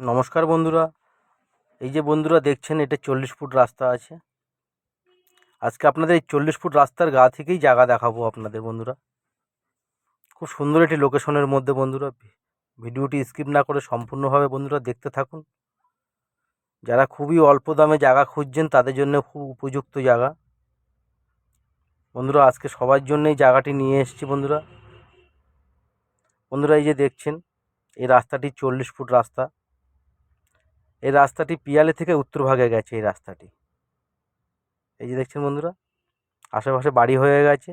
নমস্কার বন্ধুরা। এই যে বন্ধুরা দেখছেন, এটা চল্লিশ ফুট রাস্তা আছে। আজকে আপনাদের এই চল্লিশ ফুট রাস্তার গা থেকেই জায়গা দেখাবো আপনাদের বন্ধুরা। খুব সুন্দর একটি লোকেশনের মধ্যে বন্ধুরা, ভিডিওটি স্কিপ না করে সম্পূর্ণভাবে বন্ধুরা দেখতে থাকুন। যারা খুবই অল্প দামে জায়গা খুঁজছেন, তাদের জন্য খুব উপযুক্ত জায়গা। বন্ধুরা, আজকে সবার জন্য এই জায়গাটি নিয়ে এসেছি বন্ধুরা। বন্ধুরা, এই যে দেখছেন, এই রাস্তাটি চল্লিশ ফুট রাস্তা। এই রাস্তাটি পিয়ালে থেকে উত্তর ভাগে গেছে, এই রাস্তাটি। এই যে দেখছেন বন্ধুরা, আশেপাশে বাড়ি হয়ে গেছে,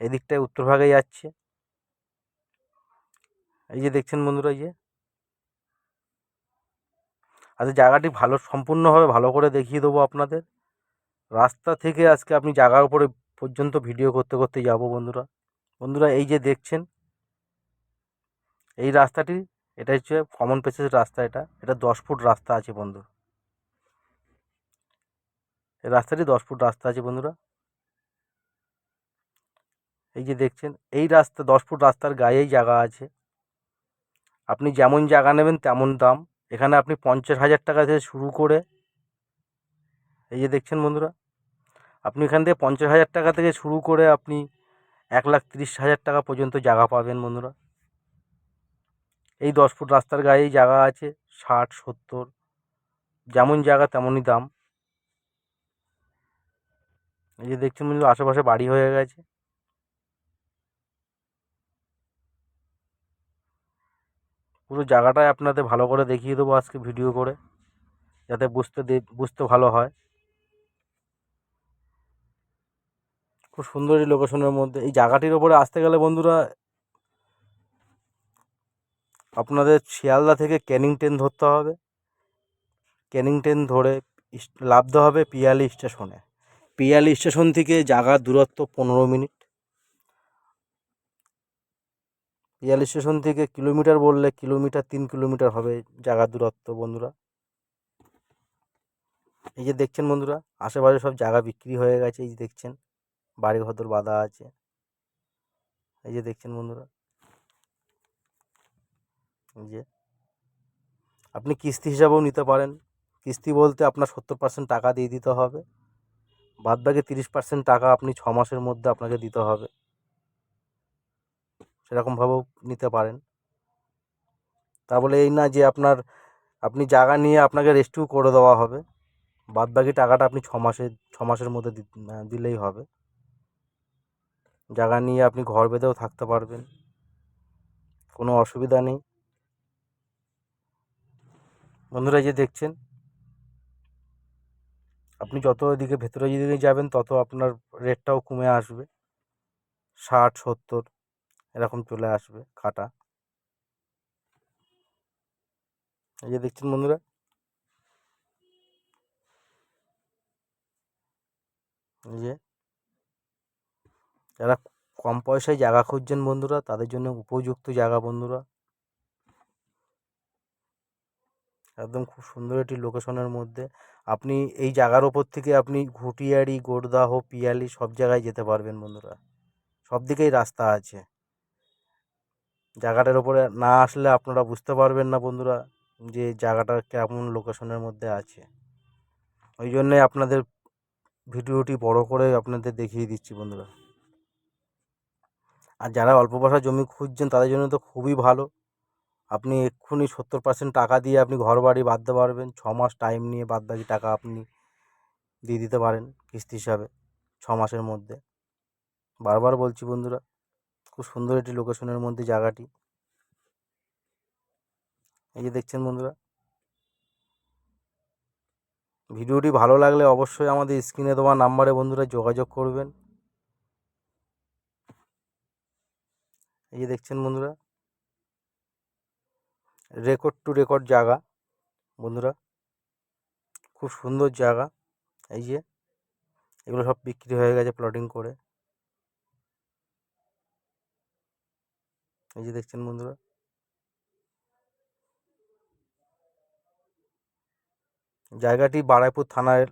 এদিকটায় উত্তর ভাগে যাচ্ছে। এই যে দেখছেন বন্ধুরা, এই যে। আচ্ছা জায়গাটি ভালো, সম্পূর্ণভাবে ভালো করে দেখিয়ে দেবো আপনাদের। রাস্তা থেকে আজকে আপনি জায়গার উপরে পর্যন্ত ভিডিও করতে করতে যাব বন্ধুরা। বন্ধুরা, এই যে দেখছেন, এই রাস্তাটি এটা হচ্ছে কমন প্লেসের রাস্তা এটা। এটা দশ ফুট রাস্তা আছে বন্ধু। রাস্তাটি দশ ফুট রাস্তা আছে বন্ধুরা। এই যে দেখছেন, এই রাস্তা, দশ ফুট রাস্তার গায়েই জায়গা আছে। আপনি যেমন জায়গা নেবেন তেমন দাম। এখানে আপনি পঞ্চাশ হাজার টাকা থেকে শুরু করে, এই যে দেখছেন বন্ধুরা, আপনি এখান থেকে পঞ্চাশ হাজার টাকা থেকে শুরু করে আপনি এক লাখ তিরিশ হাজার টাকা পর্যন্ত জায়গা পাবেন বন্ধুরা। এই দশ ফুট রাস্তার গায়েই জায়গা আছে, ষাট, সত্তর, যেমন জায়গা তেমনই দাম। এই যে দেখছেন বন্ধুরা, আশেপাশে বাড়ি হয়ে গেছে। পুরো জায়গাটাই আপনাদের ভালো করে দেখিয়ে দেবো আজকে ভিডিও করে, যাতে বুঝতে বুঝতে ভালো হয়। খুব সুন্দর এই লোকেশনের মধ্যে। এই জায়গাটির ওপরে আসতে গেলে বন্ধুরা আপনাদের শিয়ালদা থেকে ক্যানিং ট্রেন ধরতে হবে। ক্যানিং ট্রেন ধরে নামতে হবে পিয়ালি স্টেশনে। পিয়ালি স্টেশন থেকে জাগার দূরত্ব পনেরো মিনিট। পিয়ালি স্টেশন থেকে কিলোমিটার বললে কিলোমিটার, তিন কিলোমিটার হবে জাগার দূরত্ব, বন্ধুরা। এই যে দেখছেন বন্ধুরা, আশেপাশে সব জায়গা বিক্রি হয়ে গেছে, এই যে দেখছেন বাড়ি ঘর বাঁধা আছে। এই যে দেখছেন বন্ধুরা। যে আপনি কিস্তি হিসাবেও নিতে পারেন। কিস্তি বলতে আপনার সত্তর পার্সেন্ট টাকা দিয়ে দিতে হবে। বাদ বাকি তিরিশ পার্সেন্ট টাকা আপনি ছ মাসের মধ্যে আপনাকে দিতে হবে। সেরকমভাবেও নিতে পারেন। তা বলে এই না যে আপনার, আপনি জায়গা নিয়ে আপনাকে রেস্টিউ করে দেওয়া হবে। বাদ বাকি টাকাটা আপনি ছ মাসে, ছ মাসের মধ্যে দিলেই হবে। জায়গা নিয়ে আপনি ঘর বেঁধেও থাকতে পারবেন। কোনো অসুবিধা নেই। বন্ধুরা যে দেখছেন, আপনি যত এদিকে ভেতরে যেদিকে যাবেন, তত আপনার রেটটাও কমে আসবে। ষাট, সত্তর, এরকম চলে আসবে কাটা। এই যে দেখছেন বন্ধুরা, এই যে যারা কম পয়সায় জায়গা খুঁজছেন বন্ধুরা, তাদের জন্য উপযুক্ত জায়গা বন্ধুরা। একদম খুব সুন্দর একটি লোকেশনের মধ্যে। আপনি এই জায়গার ওপর থেকে আপনি ঘুটিয়ারি গোড়দাহ, পিয়ালি সব জায়গায় যেতে পারবেন বন্ধুরা। সব দিকেই রাস্তা আছে। জায়গাটার ওপরে না আসলে আপনারা বুঝতে পারবেন না বন্ধুরা যে জায়গাটা কেমন লোকেশনের মধ্যে আছে। ওই জন্যে আপনাদের ভিডিওটি বড় করে আপনাদের দেখিয়ে দিচ্ছি বন্ধুরা। আর যারা অল্প পয়সা জমি খুঁজছেন তাদের জন্য তো খুবই ভালো। আপনি এক্ষুনি সত্তর পার্সেন্ট টাকা দিয়ে আপনি ঘর বাড়ি বাঁধতে পারবেন। ছ মাস টাইম নিয়ে বাদ বাকি টাকা আপনি দিয়ে দিতে পারেন কিস্তি হিসাবে ছ মাসের মধ্যে। বারবার বলছি বন্ধুরা, খুব সুন্দর একটি লোকেশনের মধ্যে জায়গাটি। এই যে দেখছেন বন্ধুরা, ভিডিওটি ভালো লাগলে অবশ্যই আমাদের স্ক্রিনে দেওয়া নাম্বারে বন্ধুরা যোগাযোগ করবেন। এই যে দেখছেন বন্ধুরা রেকর্ড টু রেকর্ড জায়গা, বন্ধুরা। খুব সুন্দর জায়গা, এই যে। এগুলো সব বিক্রি হয়ে গেছে প্লটিং করে। এই যে দেখছেন বন্ধুরা। জায়গাটি বারাইপুর থানার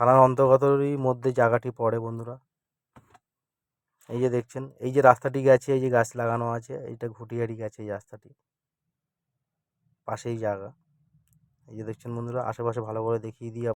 থানার অন্তর্গতরই মধ্যে জায়গাটি পড়ে বন্ধুরা। এই যে দেখছেন, এই যে রাস্তাটি গেছে, এই যে গাছ লাগানো আছে, এইটা ঘুটিয়ারি গেছে এই রাস্তাটি। পাশেই জায়গা। এই যে দেখছেন বন্ধুরা আশেপাশে ভালো করে দেখিয়ে দিই